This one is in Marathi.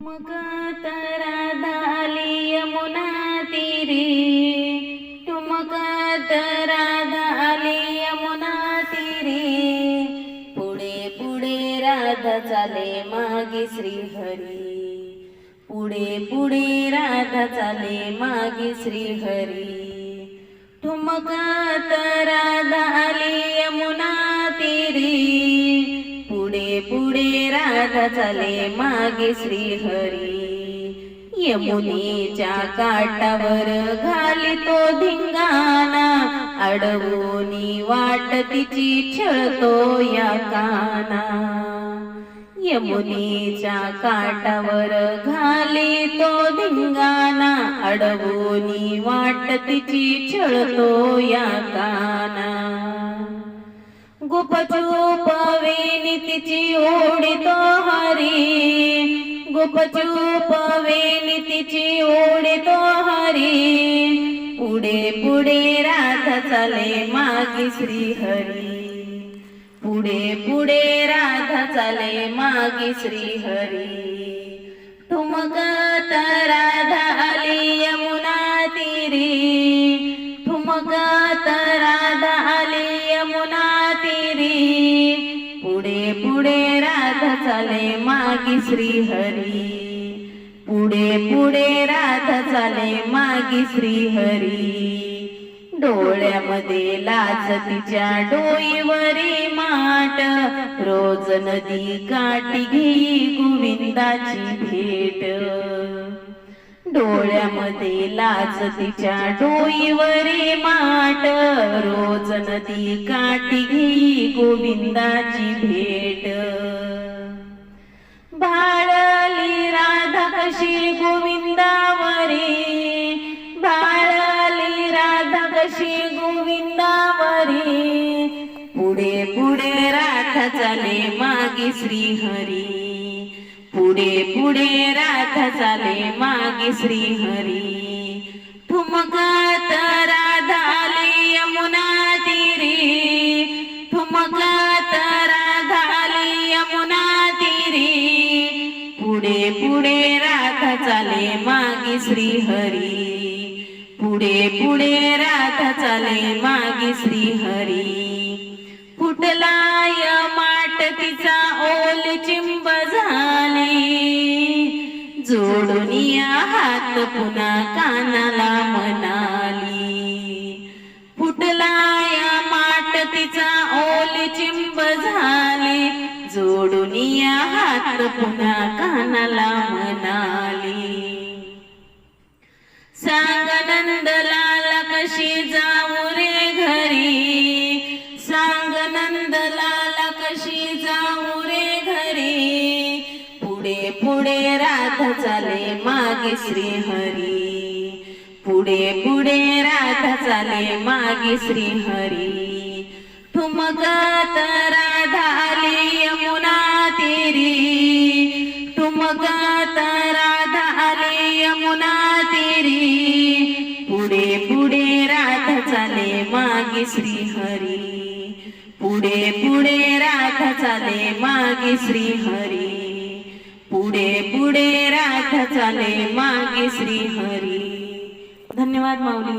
ठुमकत राधा आली यमुना तीरी. ठुमकत राधा आली यमुना तीरी. पुढे पुढे राधा चाले मागे श्रीहरी. पुढे पुढे राधा चाले मागे श्रीहरी. ठुमकत राधा आली पुढे राधा चाले मागे श्रीहरी. यमुनेच्या काटावर घाली तो धिंगाणा. अडवूनी वाट तिची छळतो या काना. यमुनेच्या काटावर घाली तो धिंगाणा. अडवूनी वाट तिची छळतो या काना. गुपचूप वेणी तिची ओढितो हरी. गुपचूप वेणी तिची ओढितो हरी. पुढे पुढे राधा चाले मागे श्रीहरी. पुढे पुढे राधा चाले मागे श्रीहरी. ठुमकत राधा आली यमुना तीरी. पुढे राधा चाले मागे श्रीहरी. पुढे पुढे राधा चाले मागे श्रीहरी. डोळ्यामध्ये लाच तिच्या डोईवरी माट. रोज नदी काठी घेई गोविंदाची भेट. डोळ्यामध्ये लाज तिच्या डोईवरी माट. रोज नदी काठी घेई गोविंदाची भेट. भाळली राधा कशी गोविंदावरी? भाळली राधा कशी गोविंदावरी? पुढे पुढे राधा चाले मागे श्रीहरी. पुढे पुढे राधा चाले मागे श्रीहरी. ठुमकत राधाले यमुना तीरी. ठुमकत राधाले यमुना तीरी. पुढे पुढे राधा चाले मागे श्रीहरी. पुढे पुढे राधा चाले मागे श्रीहरी. कुठलाय माट तिचा जोडून हात पुन्हा कानाला म्हणाली. फुटलाय माट तिचा ओल चिंब झाली. जोडून हात पुन्हा कानाला म्हणाली. सांग पुढे पुढे राधा चाले मागे श्रीहरी. पुढे पुढे राधा चाले मागे श्रीहरी. ठुमकत राधा आली यमुना तेरी. ठुमकत राधा आली यमुना तेरी. पुढे पुढे राधा चाले मागे श्रीहरी. पुढे पुढे राधा चाले मागे श्रीहरी. पुढे राधा चाले मागे श्रीहरी. धन्यवाद माऊली.